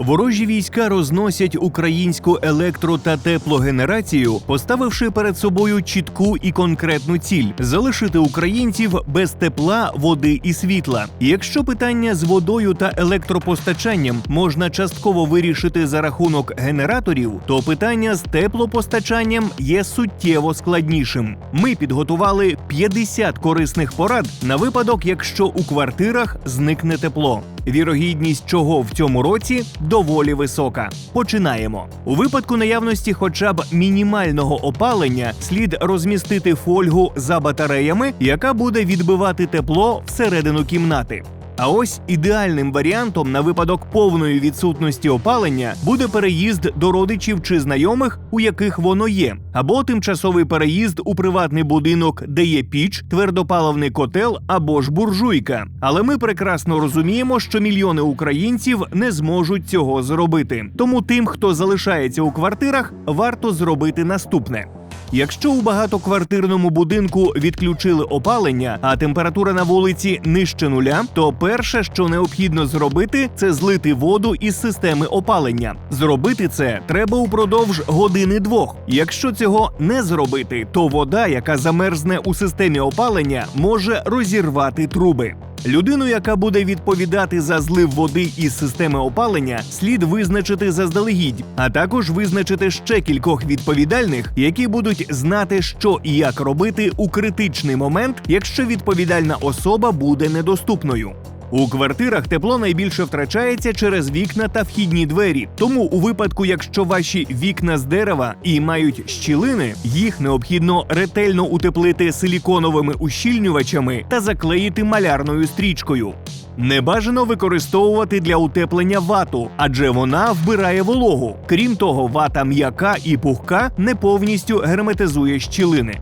Ворожі війська розносять українську електро та теплогенерацію, поставивши перед собою чітку і конкретну ціль залишити українців без тепла, води і світла. Якщо питання з водою та електропостачанням можна частково вирішити за рахунок генераторів, то питання з теплопостачанням є суттєво складнішим. Ми підготували 50 корисних порад на випадок, якщо у квартирах зникне тепло. Вірогідність чого в цьому році доволі висока. Починаємо. У випадку наявності хоча б мінімального опалення слід розмістити фольгу за батареями, яка буде відбивати тепло всередину кімнати. А ось ідеальним варіантом на випадок повної відсутності опалення буде переїзд до родичів чи знайомих, у яких воно є, або тимчасовий переїзд у приватний будинок, де є піч, твердопаливний котел або ж буржуйка. Але ми прекрасно розуміємо, що мільйони українців не зможуть цього зробити. Тому тим, хто залишається у квартирах, варто зробити наступне. Якщо у багатоквартирному будинку відключили опалення, а температура на вулиці нижче нуля, то перше, що необхідно зробити, це злити воду із системи опалення. Зробити це треба упродовж години-двох. Якщо цього не зробити, то вода, яка замерзне у системі опалення, може розірвати труби. Людину, яка буде відповідати за злив води із системи опалення, слід визначити заздалегідь, а також визначити ще кількох відповідальних, які будуть знати, що і як робити у критичний момент, якщо відповідальна особа буде недоступною. У квартирах тепло найбільше втрачається через вікна та вхідні двері. Тому, у випадку, якщо ваші вікна з дерева і мають щілини, їх необхідно ретельно утеплити силіконовими ущільнювачами та заклеїти малярною стрічкою. Не бажано використовувати для утеплення вату, адже вона вбирає вологу. Крім того, вата м'яка і пухка не повністю герметизує щілини.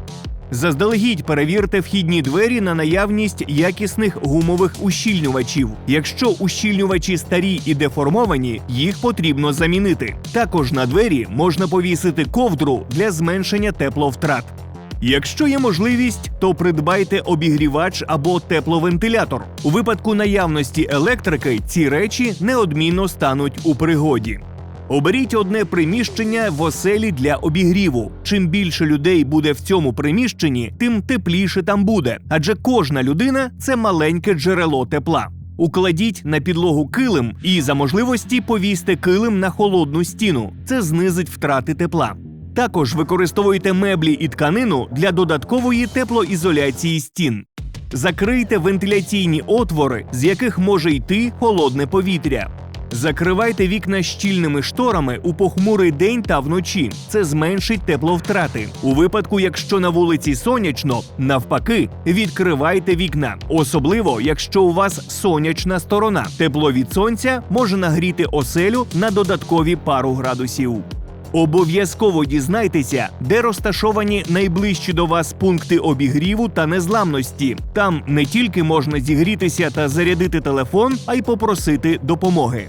Заздалегідь перевірте вхідні двері на наявність якісних гумових ущільнювачів. Якщо ущільнювачі старі і деформовані, їх потрібно замінити. Також на двері можна повісити ковдру для зменшення тепловтрат. Якщо є можливість, то придбайте обігрівач або тепловентилятор. У випадку наявності електрики ці речі неодмінно стануть у пригоді. Оберіть одне приміщення в оселі для обігріву. Чим більше людей буде в цьому приміщенні, тим тепліше там буде, адже кожна людина це маленьке джерело тепла. Укладіть на підлогу килим і за можливості повісьте килим на холодну стіну. Це знизить втрати тепла. Також використовуйте меблі і тканину для додаткової теплоізоляції стін. Закрийте вентиляційні отвори, з яких може йти холодне повітря. Закривайте вікна щільними шторами у похмурий день та вночі. Це зменшить тепловтрати. У випадку, якщо на вулиці сонячно, навпаки, відкривайте вікна, особливо якщо у вас сонячна сторона. Тепло від сонця може нагріти оселю на додаткові пару градусів. Обов'язково дізнайтеся, де розташовані найближчі до вас пункти обігріву та незламності. Там не тільки можна зігрітися та зарядити телефон, а й попросити допомоги.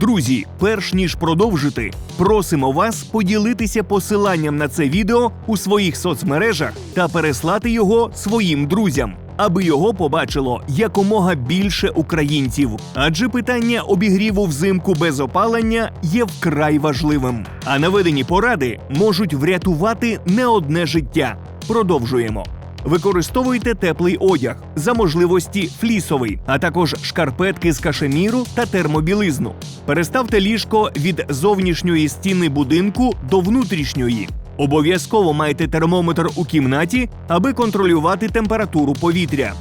Друзі, перш ніж продовжити, просимо вас поділитися посиланням на це відео у своїх соцмережах та переслати його своїм друзям, аби його побачило якомога більше українців. Адже питання обігріву взимку без опалення є вкрай важливим. А наведені поради можуть врятувати не одне життя. Продовжуємо. Використовуйте теплий одяг за можливості флісовий, а також шкарпетки з кашеміру та термобілизну. Переставте ліжко від зовнішньої стіни будинку до внутрішньої. Обов'язково майте термометр у кімнаті, аби контролювати температуру повітря.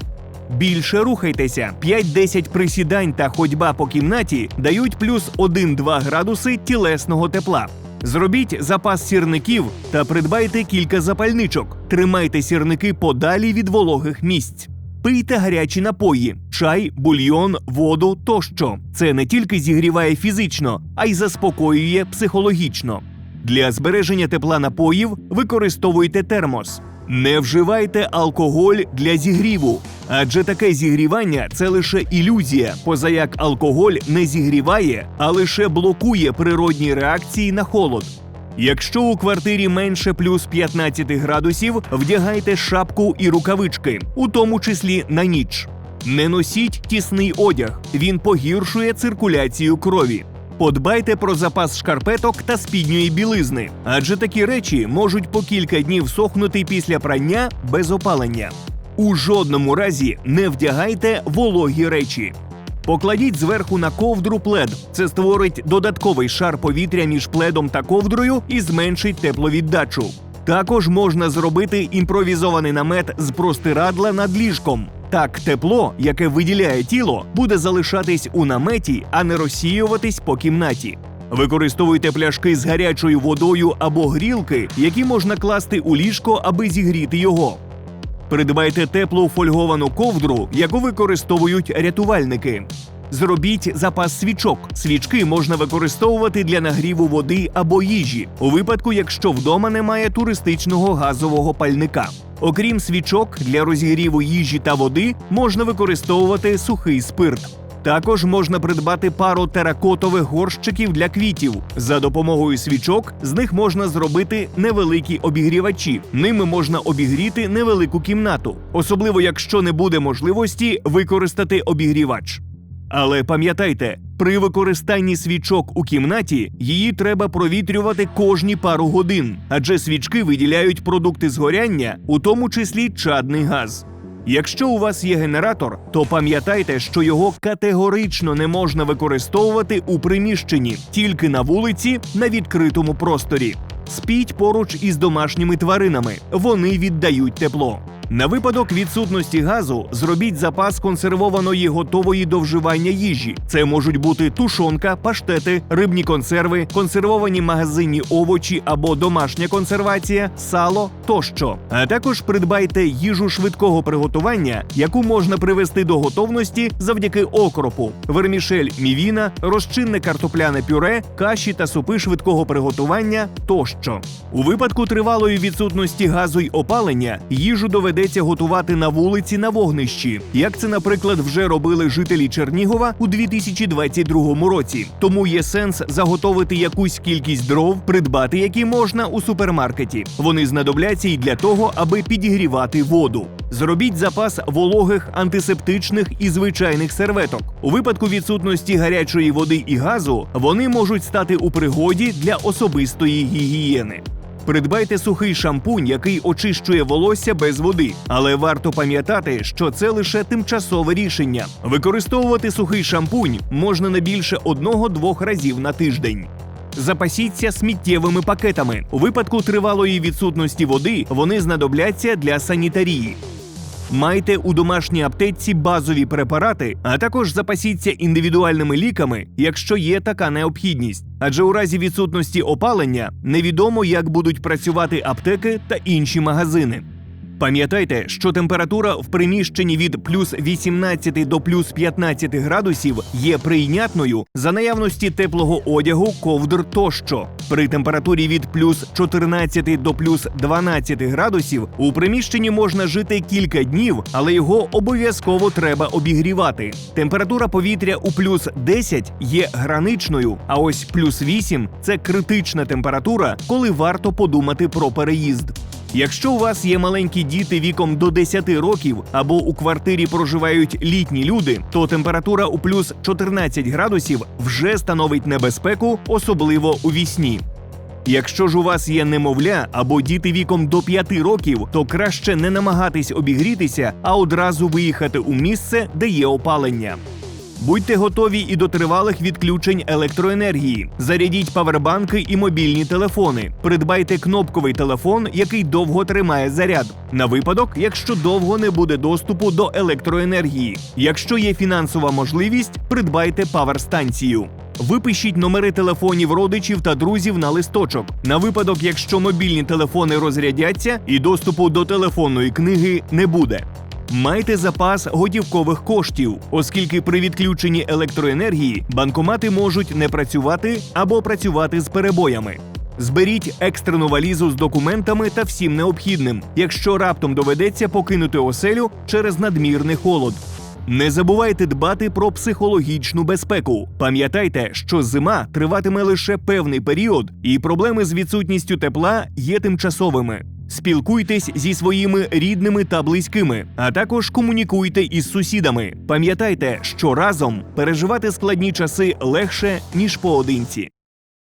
Більше рухайтеся. 5-10 присідань та ходьба по кімнаті дають плюс 1-2 градуси тілесного тепла. Зробіть запас сірників та придбайте кілька запальничок. Тримайте сірники подалі від вологих місць. Пийте гарячі напої, чай, бульйон, воду тощо. Це не тільки зігріває фізично, а й заспокоює психологічно. Для збереження тепла напоїв використовуйте термос. Не вживайте алкоголь для зігріву, адже таке зігрівання це лише ілюзія, поза як алкоголь не зігріває, а лише блокує природні реакції на холод. Якщо у квартирі менше плюс 15 градусів, вдягайте шапку і рукавички, у тому числі на ніч. Не носіть тісний одяг, він погіршує циркуляцію крові. Подбайте про запас шкарпеток та спідньої білизни, адже такі речі можуть по кілька днів сохнути після прання без опалення. У жодному разі не вдягайте вологі речі. Покладіть зверху на ковдру плед. Це створить додатковий шар повітря між пледом та ковдрою і зменшить тепловіддачу. Також можна зробити імпровізований намет з простирадла над ліжком. Так, тепло, яке виділяє тіло, буде залишатись у наметі, а не розсіюватись по кімнаті. Використовуйте пляшки з гарячою водою або грілки, які можна класти у ліжко, аби зігріти його. Придбайте теплу фольговану ковдру, яку використовують рятувальники. Зробіть запас свічок. Свічки можна використовувати для нагріву води або їжі, у випадку, якщо вдома немає туристичного газового пальника. Окрім свічок, для розігріву їжі та води можна використовувати сухий спирт. Також можна придбати пару теракотових горщиків для квітів. За допомогою свічок з них можна зробити невеликі обігрівачі. Ними можна обігріти невелику кімнату, особливо якщо не буде можливості використати обігрівач. Але пам'ятайте, при використанні свічок у кімнаті її треба провітрювати кожні пару годин, адже свічки виділяють продукти згоряння, у тому числі чадний газ. Якщо у вас є генератор, то пам'ятайте, що його категорично не можна використовувати у приміщенні, тільки на вулиці на відкритому просторі. Спіть поруч із домашніми тваринами, вони віддають тепло. На випадок відсутності газу зробіть запас консервованої готової до вживання їжі. Це можуть бути тушонка, паштети, рибні консерви, консервовані магазинні овочі або домашня консервація, сало тощо. А також придбайте їжу швидкого приготування, яку можна привести до готовності завдяки окропу, вермішель мівіна, розчинне картопляне пюре, каші та супи швидкого приготування тощо. У випадку тривалої відсутності газу й опалення їжу доведеться готувати на вулиці на вогнищі, як це, наприклад, вже робили жителі Чернігова у 2022 році. Тому є сенс заготовити якусь кількість дров, придбати які можна у супермаркеті. Вони знадобляться і для того, аби підігрівати воду. Зробіть запас вологих антисептичних і звичайних серветок. У випадку відсутності гарячої води і газу вони можуть стати у пригоді для особистої гігієни. Придбайте сухий шампунь, який очищує волосся без води, але варто пам'ятати, що це лише тимчасове рішення. Використовувати сухий шампунь можна не більше одного-двох разів на тиждень. Запасіться сміттєвими пакетами. У випадку тривалої відсутності води вони знадобляться для санітарії. Майте у домашній аптеці базові препарати, а також запасіться індивідуальними ліками, якщо є така необхідність. Адже у разі відсутності опалення невідомо, як будуть працювати аптеки та інші магазини. Пам'ятайте, що температура в приміщенні від плюс 18 до плюс 15 градусів є прийнятною за наявності теплого одягу, ковдр тощо. При температурі від плюс 14 до плюс 12 градусів у приміщенні можна жити кілька днів, але його обов'язково треба обігрівати. Температура повітря у плюс 10 є граничною, а ось плюс 8 – це критична температура, коли варто подумати про переїзд. Якщо у вас є маленькі діти віком до 10 років або у квартирі проживають літні люди, то температура у плюс 14 градусів вже становить небезпеку, особливо у вісні. Якщо ж у вас є немовля або діти віком до 5 років, то краще не намагатись обігрітися, а одразу виїхати у місце, де є опалення. Будьте готові і до тривалих відключень електроенергії. Зарядіть павербанки і мобільні телефони. Придбайте кнопковий телефон, який довго тримає заряд, на випадок, якщо довго не буде доступу до електроенергії. Якщо є фінансова можливість, придбайте паверстанцію. Випишіть номери телефонів родичів та друзів на листочок на випадок, якщо мобільні телефони розрядяться і доступу до телефонної книги не буде. Майте запас готівкових коштів, оскільки при відключенні електроенергії банкомати можуть не працювати або працювати з перебоями. Зберіть екстрену валізу з документами та всім необхідним, якщо раптом доведеться покинути оселю через надмірний холод. Не забувайте дбати про психологічну безпеку. Пам'ятайте, що зима триватиме лише певний період, і проблеми з відсутністю тепла є тимчасовими. Спілкуйтесь зі своїми рідними та близькими, а також комунікуйте із сусідами. Пам'ятайте, що разом переживати складні часи легше ніж поодинці.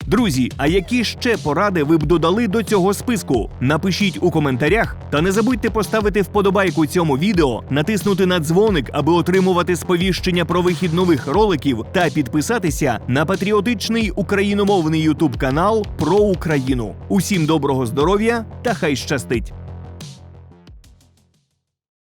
Друзі, а які ще поради ви б додали до цього списку? Напишіть у коментарях та не забудьте поставити вподобайку цьому відео, натиснути на дзвоник, аби отримувати сповіщення про вихід нових роликів, та підписатися на патріотичний україномовний ютуб канал про Україну. Усім доброго здоров'я та хай щастить!